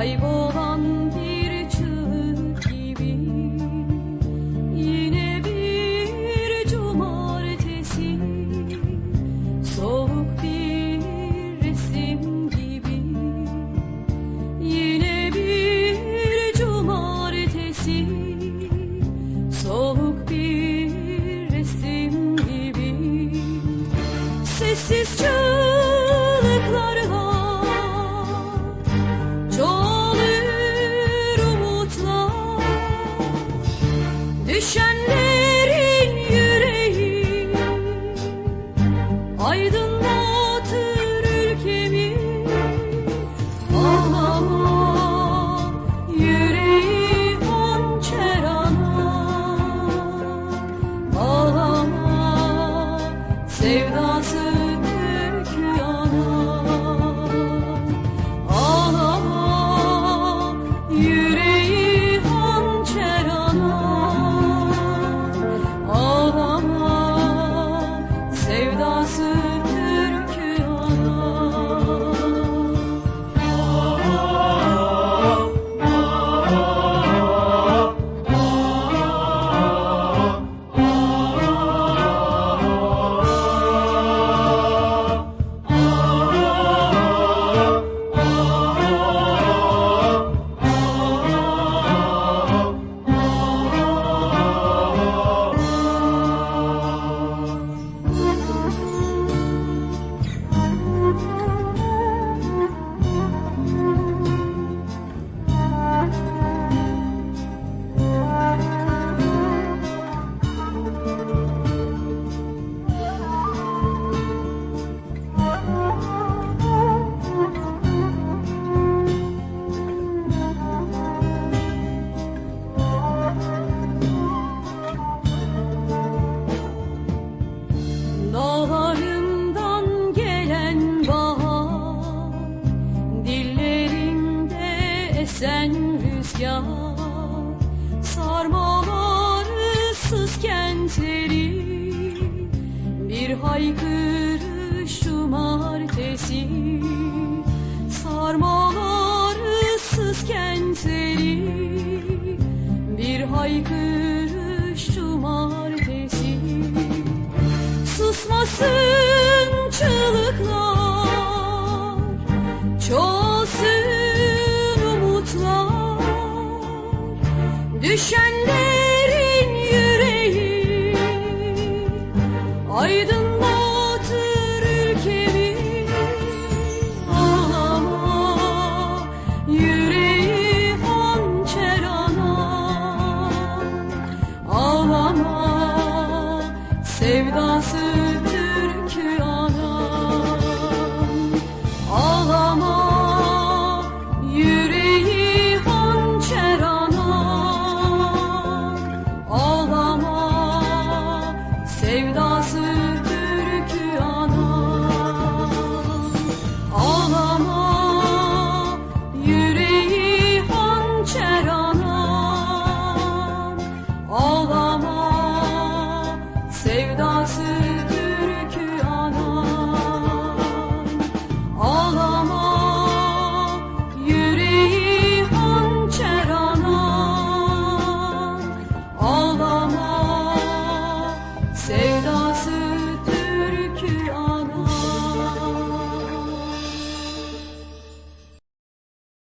Kaybolan bir çığlık gibi. Yine bir cumartesi. Soğuk bir resim gibi. Yine bir cumartesi. Soğuk bir resim gibi. Sessiz çığlık esen rüzgar Sarmalar ıssız kentleri. Bir haykırış cumartesi Sarmalar ıssız kentleri. Bir haykırış cumartesi Susmasın